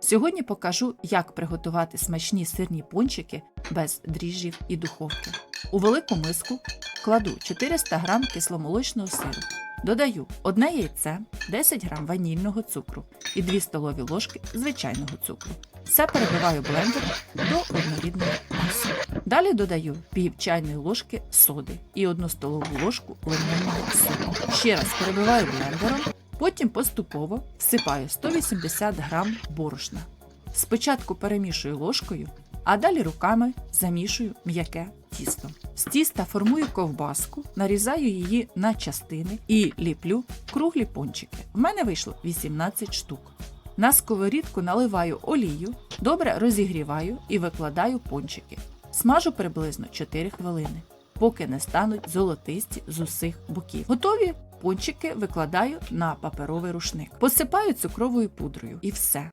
Сьогодні покажу, як приготувати смачні сирні пончики без дріжджів і духовки. У велику миску кладу 400 г кисломолочного сиру. Додаю одне яйце, 10 г ванільного цукру і 2 столові ложки звичайного цукру. Все перебиваю блендером до однорідної маси. Далі додаю пів чайної ложки соди і 1 столову ложку лимонного соку. Ще раз перебиваю блендером, потім поступово всипаю 180 г борошна. Спочатку перемішую ложкою, а далі руками замішую м'яке тісто. З тіста формую ковбаску, нарізаю її на частини і ліплю круглі пончики. В мене вийшло 18 штук. На сковорідку наливаю олію, добре розігріваю і викладаю пончики. Смажу приблизно 4 хвилини, поки не стануть золотисті з усіх боків. Готові пончики викладаю на паперовий рушник. Посипаю цукровою пудрою і все.